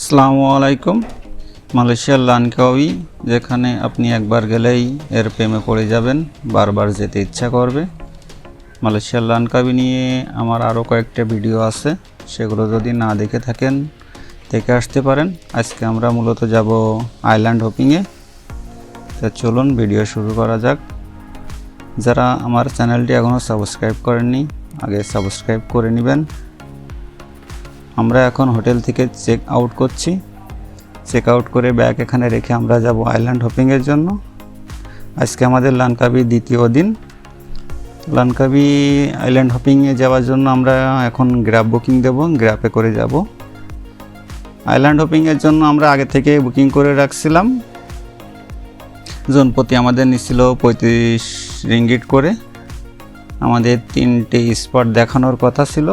আসসালামু আলাইকুম। মালয়েশিয়ার লানকাউই যেখানে আপনি একবার গেলেই এর প্রেমে পড়ে যাবেন, বারবার যেতে ইচ্ছা করবে। মালয়েশিয়ার লানকাবি নিয়ে আমার আরও কয়েকটা ভিডিও আছে, সেগুলো যদি না দেখে থাকেন, দেখে আসতে পারেন। আজকে আমরা মূলত যাব আইল্যান্ড হপিংয়ে। তা চলুন ভিডিও শুরু করা যাক। যারা আমার চ্যানেলটি এখনও সাবস্ক্রাইব করেননি, আগে সাবস্ক্রাইব করে নেবেন। আমরা এখন হোটেল থেকে চেক আউট করছি। চেক আউট করে ব্যাগ এখানে রেখে আমরা যাব আইল্যান্ড হপিংয়ের জন্য। আজকে আমাদের লানকাবি দ্বিতীয় দিন। লানকাবি আইল্যান্ড হপিংয়ে যাওয়ার জন্য আমরা এখন গ্র্যাব বুকিং দেব গ্র্যাপে করে যাব। আইল্যান্ড হপিংয়ের জন্য আমরা আগে থেকে বুকিং করে রাখছিলাম। জনপ্রতি আমাদের নিচ্ছিল পঁয়ত্রিশ রিঙ্গিট করে। আমাদের তিনটে স্পট দেখানোর কথা ছিল।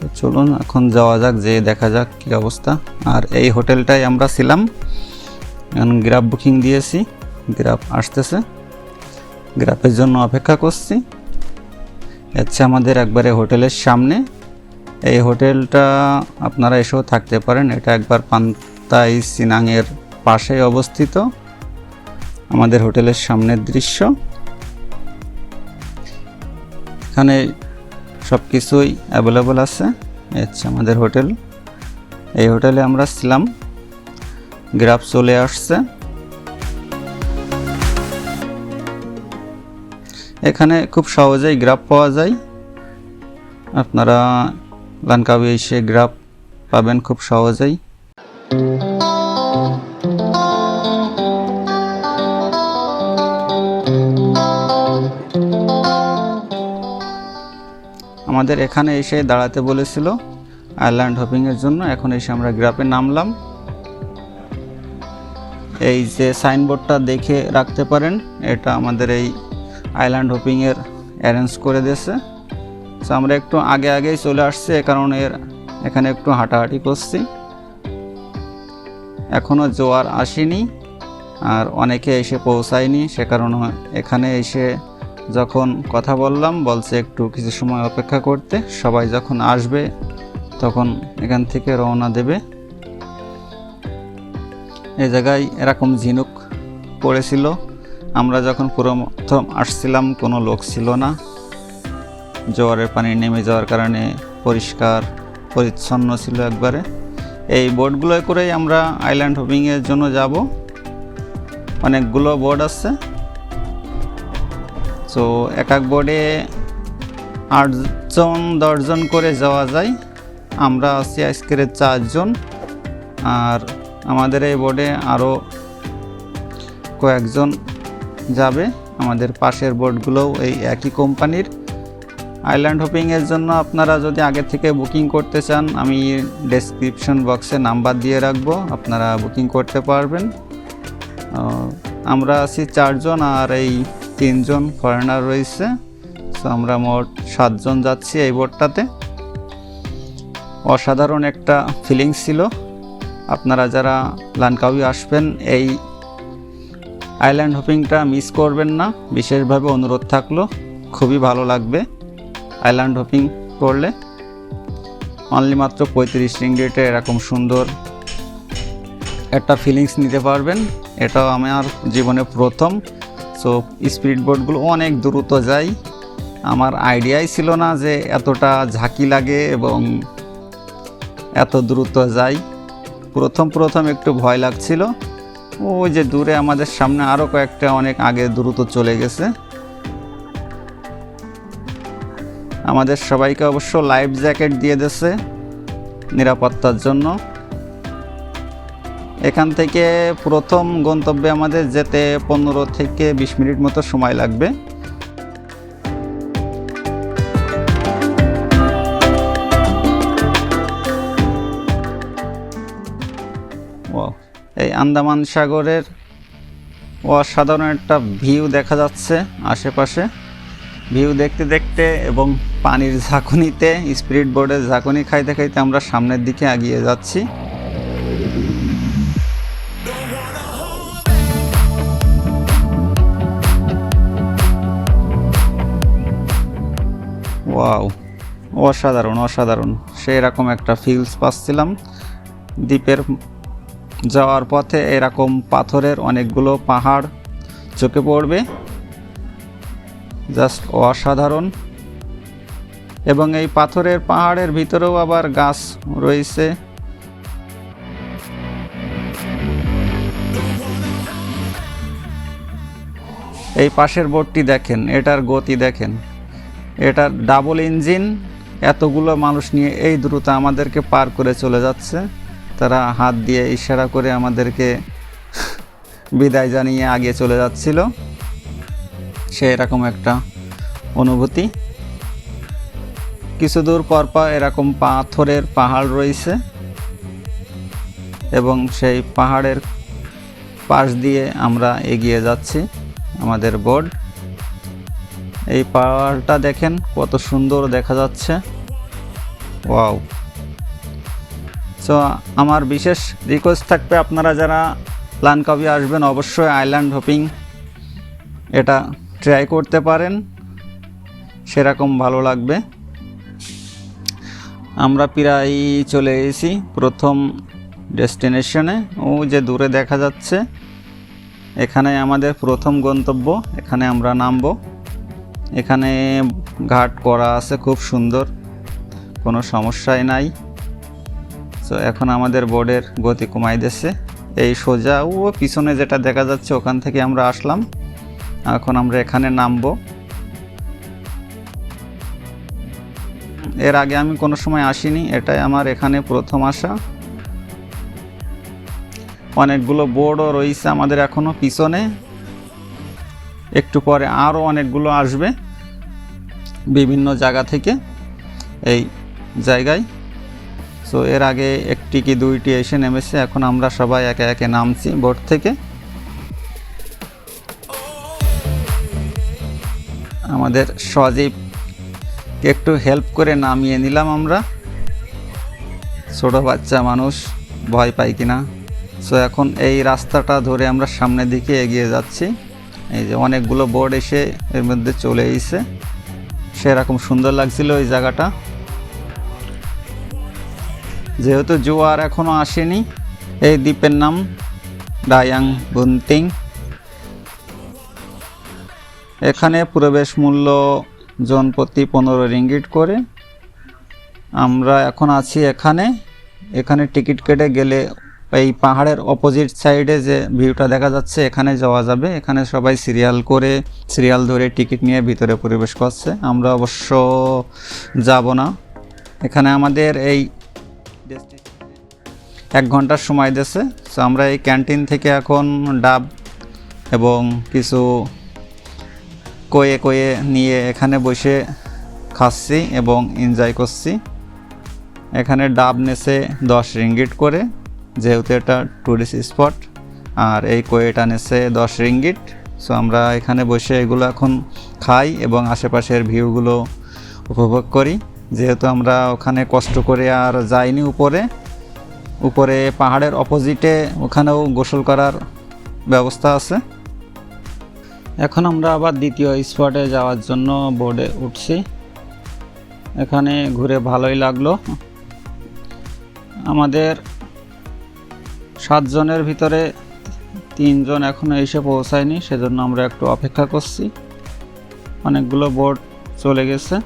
তো চলুন, এখন যাওয়া যাক যে দেখা যাক কী অবস্থা। আর এই হোটেলটায় আমরা ছিলাম। এখন গ্রাফ বুকিং দিয়েছি। গ্রাফ আসতেছে। গ্রাফের জন্য অপেক্ষা করছি। হচ্ছে আমাদের একবারে হোটেলের সামনে। এই হোটেলটা আপনারা এসেও থাকতে পারেন। এটা একবার পান্তাই সিনাংয়ের পাশেই অবস্থিত। আমাদের হোটেলের সামনের দৃশ্য। এখানে সব কিছুই অ্যাভেলেবল আছে হচ্ছে আমাদের হোটেল। এই হোটেলে আমরা ছিলাম। গ্রাফ চলে আসছে। এখানে খুব সহজেই গ্রাফ পাওয়া যায়। আপনারা লানকাবি এসে গ্রাফ পাবেন খুব সহজেই। আমাদের এখানে এসে দাঁড়াতে বলেছিল আইল্যান্ড হপিংয়ের জন্য। এখন এসে আমরা গ্রাফে নামলাম। এই যে সাইনবোর্ডটা দেখে রাখতে পারেন, এটা আমাদের এই আইল্যান্ড হপিংয়ের অ্যারেঞ্জ করে দিয়েছে। তো আমরা একটু আগে আগেই চলে আসছি, এ কারণে এর এখানে একটু হাঁটাহাঁটি করছি। এখনও জোয়ার আসেনি, আর অনেকে এসে পৌঁছায়নি, সে কারণে এখানে এসে যখন কথা বললাম, বলছে একটু কিছু সময় অপেক্ষা করতে। সবাই যখন আসবে, তখন এখান থেকে রওনা দেবে। এ জায়গায় এরকম ঝিনুক পড়েছিল। আমরা যখন প্রথম আসছিলাম, কোনো লোক ছিল না। জোয়ারের পানি নেমে যাওয়ার কারণে পরিষ্কার, পরিচ্ছন্ন ছিল একবারে। এই বোটগুলোয় করেই আমরা আইল্যান্ড হপিংয়ের জন্য যাব। অনেকগুলো বোর্ড আছে। তো এক এক বোর্ডে আটজন, দশজন করে যাওয়া যায়। আমরা আছি আজকের চারজন। আর আমাদের এই বোর্ডে আরও কয়েকজন যাবে। আমাদের পাশের বোর্ডগুলোও এই একই কোম্পানির আইল্যান্ড হপিংয়ের জন্য আপনারা যদি আগে থেকে বুকিং করতে চান, আমি ডেসক্রিপশন বক্সে নাম্বার দিয়ে রাখব। আপনারা বুকিং করতে পারবেন। আমরা আছি চারজন আর এই তিনজন ফরেনার রয়েছে। তো আমরা মোট সাতজন যাচ্ছি এই বোটটাতে। অসাধারণ একটা ফিলিংস ছিল। আপনারা যারা লানকাউই আসবেন, এই আইল্যান্ড হপিংটা মিস করবেন না। বিশেষভাবে অনুরোধ থাকল, খুবই ভালো লাগবে আইল্যান্ড হপিং করলে। অনলি মাত্র পঁয়ত্রিশ রিঙ্গিটে এরকম সুন্দর একটা ফিলিংস নিতে পারবেন। এটাও আমার জীবনে প্রথম। সো স্পিড বোটগুলো অনেক দ্রুত যায়। আমার আইডিয়াই ছিল না যে এতটা ঝাঁকি লাগে এবং এত দ্রুত যায়। প্রথম প্রথম একটু ভয় লাগছিল। ওই যে দূরে আমাদের সামনে আরও কয়েকটা অনেক আগে দ্রুত চলে গেছে। আমাদের সবাইকে অবশ্য লাইফ জ্যাকেট দিয়ে দিয়েছে নিরাপত্তার জন্য। এখান থেকে প্রথম গন্তব্যে আমাদের যেতে পনেরো থেকে বিশ মিনিট মতো সময় লাগবে। এই আন্দামান সাগরের অসাধারণ একটা ভিউ দেখা যাচ্ছে আশেপাশে। ভিউ দেখতে দেখতে এবং পানির ঝাঁকুনিতে স্পিরিট বোর্ডের ঝাঁকুনি খাইতে খাইতে আমরা সামনের দিকে এগিয়ে যাচ্ছি। ওয়াও, অসাধারণ অসাধারণ। সেই রকম একটা ফিলস পাচ্ছিলাম। দ্বীপের যাওয়ার পথে এরকম পাথরের অনেকগুলো পাহাড় চোখে পড়বে। জাস্ট অসাধারণ। এবং এই পাথরের পাহাড়ের ভিতরেও আবার গাছ রয়েছে। এই পাশের বোর্ডটি দেখেন, এটার গতি দেখেন। এটার ডাবল ইঞ্জিন এতগুলো মানুষ নিয়ে এই দ্রুত আমাদেরকে পার করে চলে যাচ্ছে। তারা হাত দিয়ে ইশারা করে আমাদেরকে বিদায় জানিয়ে আগে চলে যাচ্ছিল। সে এরকম একটা অনুভূতি। কিছু দূর পর পর এরকম পাথরের পাহাড় রয়েছে এবং সেই পাহাড়ের পাশ দিয়ে আমরা এগিয়ে যাচ্ছি আমাদের বোর্ড এই পাহাড়টা দেখেন, কত সুন্দর দেখা যাচ্ছে। ওয়াও। সো আমার বিশেষ রিকোয়েস্ট থাকবে আপনারা যারা লানকাবি আসবেন, অবশ্যই আইল্যান্ড হপিং এটা ট্রাই করতে পারেন। সেরকম ভালো লাগবে। আমরা প্রায় চলে এসেছি প্রথম ডেস্টিনেশনে ও যে দূরে দেখা যাচ্ছে, এখানে আমাদের প্রথম গন্তব্য, এখানে আমরা নামবো। এখানে ঘাট করা আছে, খুব সুন্দর। কোনো সমস্যাই নাই। তো এখন আমাদের বোর্ডের গতি কমাই দিচ্ছে এই সোজা, ও পিছনে যেটা দেখা যাচ্ছে, ওখান থেকে আমরা আসলাম। এখন আমরা এখানে নামবো। এর আগে আমি কোনো সময় আসিনি, এটাই আমার এখানে প্রথম আসা। অনেকগুলো বোর্ডও রয়েছে আমাদের এখনও পিছনে। একটু পরে আরও অনেকগুলো আসবে বিভিন্ন জায়গা থেকে এই জায়গায়। সো এর আগে একটি কি দুইটি এসে নেমেছে, এখন আমরা সবাই একে একে নামছি বোট থেকে। আমাদের সজীবকে একটু হেল্প করে নামিয়ে নিলাম আমরা। ছোট বাচ্চা মানুষ, ভয় পাই কিনা। সো এখন এই রাস্তাটা ধরে আমরা সামনের দিকে এগিয়ে যাচ্ছি। এই যে অনেকগুলো বোর্ড এসে এর মধ্যে চলে এসেছে। সেরকম সুন্দর লাগছিল ওই জায়গাটা। যেহেতু জোয়ার এখনও আসেনি, এই দ্বীপের নাম ডায়াং বুন্তিং। এখানে প্রবেশ মূল্য জন প্রতি পনেরো রিঙ্গিট করে। আমরা এখন আছি এখানে। এখানে টিকিট কেটে গেলে এই পাহাড়ের অপোজিট সাইডে যে ভিউটা দেখা যাচ্ছে, এখানে যাওয়া যাবে। এখানে সবাই সিরিয়াল করে সিরিয়াল ধরে টিকিট নিয়ে ভিতরে প্রবেশ করছে। আমরা অবশ্য যাব না। এখানে আমাদের এই এক ঘণ্টার সময় দিয়েছে। সো আমরা এই ক্যান্টিন থেকে এখন ডাব এবং কিছু কয়ে কয়ে নিয়ে এখানে বসে খাচ্ছি এবং এনজয় করছি। এখানে ডাব নেছে দশ রিঙ্গিট করে। যেহেতু এটা টুরিস্ট স্পট আর এই কোয়েটা নেছে দশ রিঙ্গিট সো আমরা এখানে বসে এগুলো এখন খাই এবং আশেপাশের ভিউগুলো উপভোগ করি। যেহেতু আমরা ওখানে কষ্ট করে আর যাইনি উপরে উপরে পাহাড়ের অপোজিটে ওখানেও গোসল করার ব্যবস্থা আছে। এখন আমরা আবার দ্বিতীয় স্পটে যাওয়ার জন্য বোর্ডে উঠছি। এখানে ঘুরে ভালোই লাগল। আমাদের সাতজনের ভিতরে তিনজন এখনও এসে পৌঁছায়নি, সেজন্য আমরা একটু অপেক্ষা করছি। অনেকগুলো বোর্ড চলে গেছে।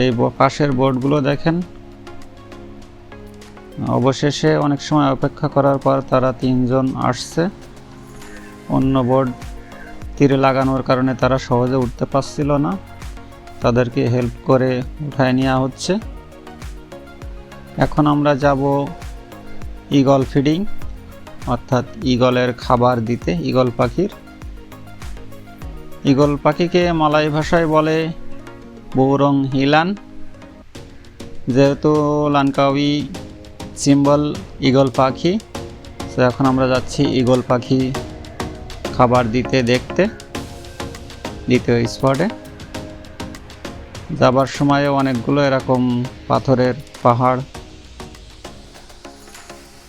এই পাশের বোর্ডগুলো দেখেন। অবশেষে অনেক সময় অপেক্ষা করার পর তারা তিনজন আসছে। অন্য বোর্ড তীরে লাগানোর কারণে তারা সহজে উঠতে পারছিল না। তাদেরকে হেল্প করে উঠায় নেওয়া হচ্ছে। এখন আমরা যাব ইগল ফিডিং, অর্থাৎ ইগলের খাবার দিতে ইগল পাখির। ইগল পাখিকে মালাই ভাষায় বলে বৌরং হিলান। যেহেতু লানকাউই সিম্বল ইগল পাখি, তো এখন আমরা যাচ্ছি ইগল পাখি খাবার দিতে দেখতে, দ্বিতীয় স্পটে। যাবার সময়ে অনেকগুলো এরকম পাথরের পাহাড়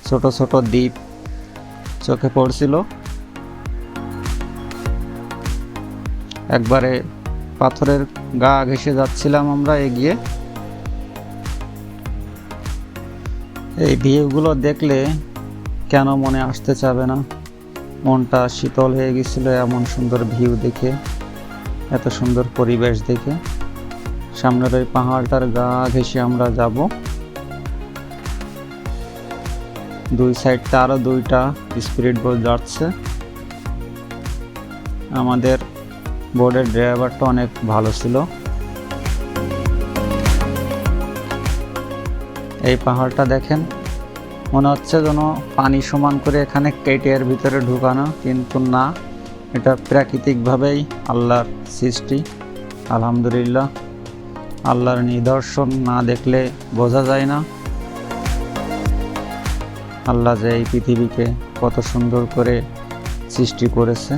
ছোট ছোট দ্বীপ চোখে পড়ছিল। একবারে পাথরের গা ঘেসে যাচ্ছিলাম আমরা এগিয়ে। এই ভিউগুলো দেখলে কেন মনে আসতে চাবে না? মনটা শীতল হয়ে গেছিল এমন সুন্দর ভিউ দেখে, এত সুন্দর পরিবেশ দেখে। সামনের ওই পাহাড়টার গা ঘেসে আমরা যাব। দুই সাইডটা আরও দুইটা স্পিরিট বোট যাচ্ছে। আমাদের বোর্ডের ড্রাইভারটা অনেক ভালো ছিল। এই পাহাড়টা দেখেন, মনে হচ্ছে যেন পানি সমান করে এখানে কেটে এর ভিতরে ঢুকানো, কিন্তু না। এটা প্রাকৃতিকভাবেই আল্লাহর সৃষ্টি, আলহামদুলিল্লাহ। আল্লাহর নিদর্শন না দেখলে বোঝা যায় না। আল্লাহ যে এই পৃথিবীকে কত সুন্দর করে সৃষ্টি করেছে।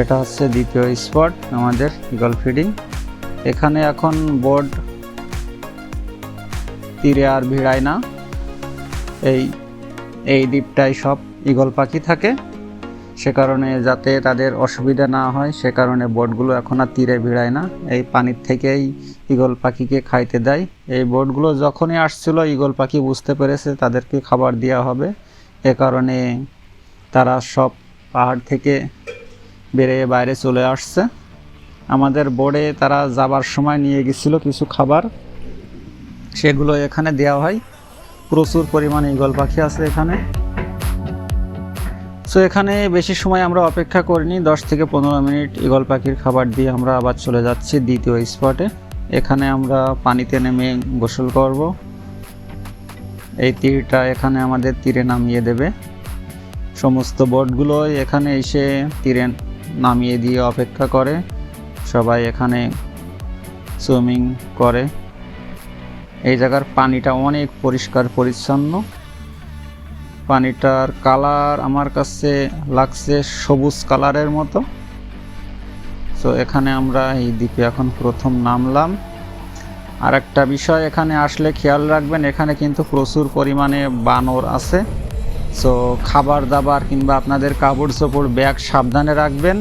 এটা হচ্ছে দ্বিতীয় স্পট আমাদের ইগল ফিডিং এখানে এখন বোর্ড তীরে আর ভিড়ায় না। এই এই দ্বীপটায় সব ইগল পাখি থাকে। সে কারণে যাতে তাদের অসুবিধা না হয়, সে কারণে বোটগুলো এখন আর তীরে ভিড়ায় না। এই পানির থেকেই ইগল পাখিকে খাইতে দেয়। এই বোটগুলো যখনই আসছিল ইগল পাখি বুঝতে পেরেছে তাদেরকে খাবার দেওয়া হবে। এ কারণে তারা সব পাহাড় থেকে বেরিয়ে বাইরে চলে আসছে। আমাদের বোর্ডে তারা যাবার সময় নিয়ে গেছিল কিছু খাবার। সেগুলো এখানে দেওয়া হয়। প্রচুর পরিমাণে ইগল পাখি আছে এখানে। সো এখানে বেশি সময় আমরা অপেক্ষা করিনি। দশ থেকে পনেরো মিনিট ইগল পাখির খাবার দিয়ে আমরা আবার চলে যাচ্ছি দ্বিতীয় স্পটে। এখানে আমরা পানিতে নেমে গোসল করব। এই তীরটা এখানে আমাদের তীরে নামিয়ে দেবে। সমস্ত বোটগুলো এখানে এসে তীরে নামিয়ে দিয়ে অপেক্ষা করে। সবাই এখানে সুইমিং করে। এই জায়গার পানিটা অনেক পরিষ্কার, পরিচ্ছন্ন। পানিটার কালার আমার কাছে লাগছে সবুজ কালারের মতো। তো এখানে আমরা এই দ্বীপে এখন প্রথম নামলাম। আর একটা বিষয়, এখানে আসলে খেয়াল রাখবেন, এখানে কিন্তু প্রচুর পরিমাণে বানর আছে। সো খাবার দাবার কিংবা আপনাদের কাপড় চোপড় ব্যাগ সাবধানে রাখবেন।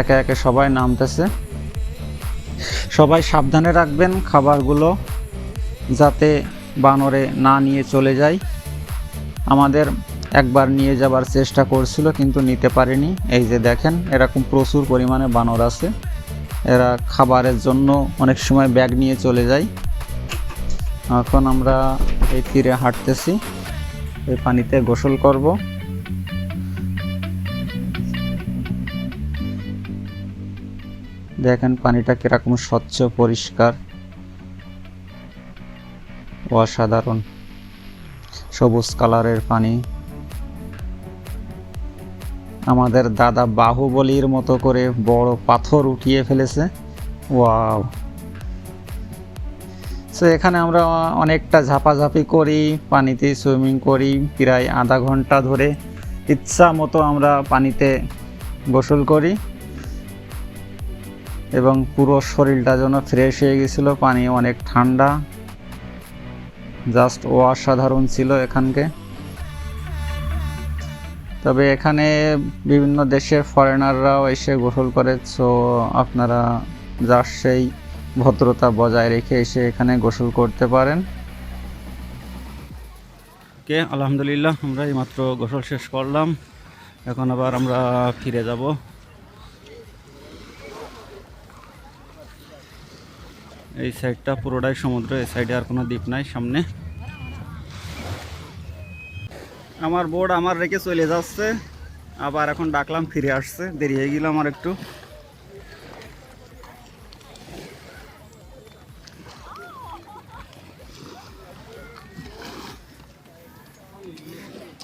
একে একে সবাই নামতেছে। সবাই সাবধানে রাখবেন খাবারগুলো, যাতে বানরে না নিয়ে চলে যায়। আমাদের একবার নিয়ে যাবার চেষ্টা করছিল, কিন্তু নিতে পারেনি। এই যে দেখেন, এরকম প্রচুর পরিমাণে বানর আছে। এরা খাবারের জন্য অনেক সময় ব্যাগ নিয়ে চলে যায়। এখন আমরা এই তীরে হাঁটতেছি। এই পানিতে গোসল করব। দেখেন পানিটা কীরকম স্বচ্ছ, পরিষ্কার, অসাধারণ। সবুজ কালারের পানি। আমাদের দাদা বাহুবলীর মতো করে বড় পাথর উঠিয়ে ফেলেছে। ওয়াও। সো এখানে আমরা অনেকটা ঝাপাঝাপি করি, পানিতে সুইমিং করি, প্রায় আধা ঘণ্টা ধরে ইচ্ছা মতো আমরা পানিতে গোসল করি। এবং পুরো শরীরটা যেন ফ্রেশ হয়ে গেছিল, পানি অনেক ঠান্ডা। জাস্ট ও অসাধারণ ছিল এখানকে। তবে এখানে বিভিন্ন দেশের ফরেনাররাও এসে গোসল করে সো আপনারা যার সেই ভদ্রতা বজায় রেখে এসে এখানে গোসল করতে পারেন। কে আলহামদুলিল্লাহ, আমরা এইমাত্র গোসল শেষ করলাম। এখন আবার আমরা ফিরে যাব। এই সাইডটা পুরোটাই সমুদ্র এই সাইডে আর কোনো দ্বীপ নাই সামনে। আমার বোর্ড আমার রেখে চলে যাচ্ছে আবার এখন ডাকলাম ফিরে আসছে। দেরি হয়ে গেল আমার একটু।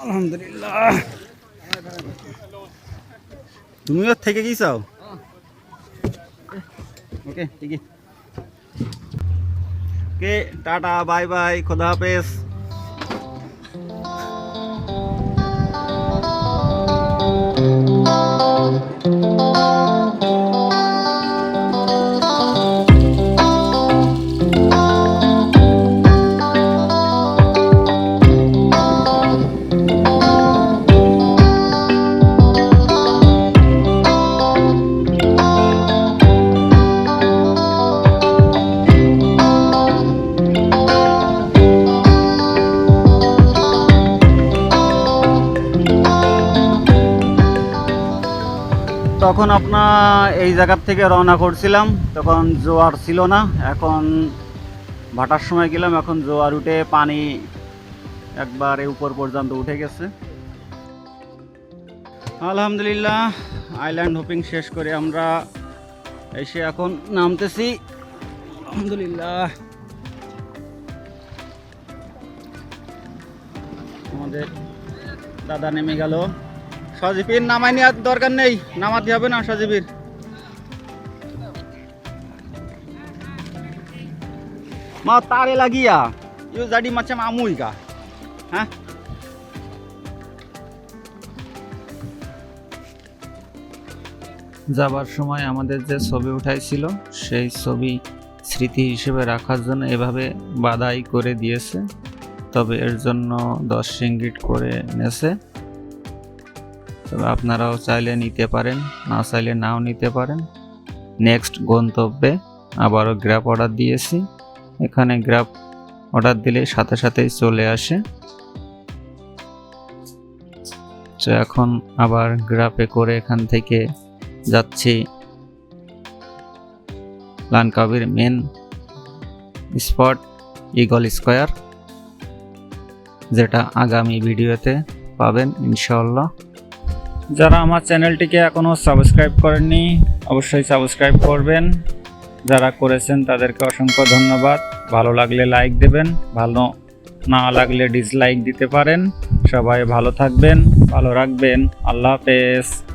আলহামদুলিল্লাহ। তুমিও থেকে গেছাও ওকে ঠিক আছে ওকে টাটা বাই বাই খোদা হাফেজ। এই জায়গার থেকে রওনা করছিলাম। তখন জোয়ার ছিল না। এখন ভাটার সময় গেলাম। এখন জোয়ার উঠে পানি একবারে উপর পর্যন্ত উঠে গেছে। আলহামদুলিল্লাহ আইল্যান্ড হোপিং শেষ করে আমরা এসে এখন নামতেছি। আলহামদুলিল্লাহ। আমাদের দাদা নেমে গেল। সজীবীর নামাই নেওয়ার দরকার নেই। নামাতে হবে না সজীবীর তারে লাগিয়া। ইউ জাডি macam আমুই কা হ্যাঁ? যাবার সময় আমাদের যে ছবি উঠাইছিল সেই ছবি স্মৃতি হিসেবে রাখার জন্য এভাবে বাদাই করে দিয়েছে। তবে এর জন্য দশ রিঙ্গিট করে নেছে। তবে আপনারাও চাইলে নিতে পারেন না চাইলে নাও নিতে পারেন। নেক্সট গন্তব্যে আবারও গ্র্যাপ অর্ডার দিয়েছি। এখানে গ্রাফ অর্ডার দিলে সাথে সাথেই চলে আসে। তো এখন আবার গ্রাফে করে এখান থেকে যাচ্ছি। লানকাবির মেন স্পট ইগল স্কোয়ার যেটা আগামী ভিডিওতে পাবেন ইনশাল্লাহ যারা আমার চ্যানেলটিকে এখনও সাবস্ক্রাইব করেননি, অবশ্যই সাবস্ক্রাইব করবেন। যারা করেছেন তাদেরকে অসংখ্য ধন্যবাদ। ভালো লাগলে লাইক দেবেন, ভালো না লাগলে ডিসলাইক দিতে পারেন। সবাই ভালো থাকবেন, ভালো রাখবেন। আল্লাহ হাফেজ।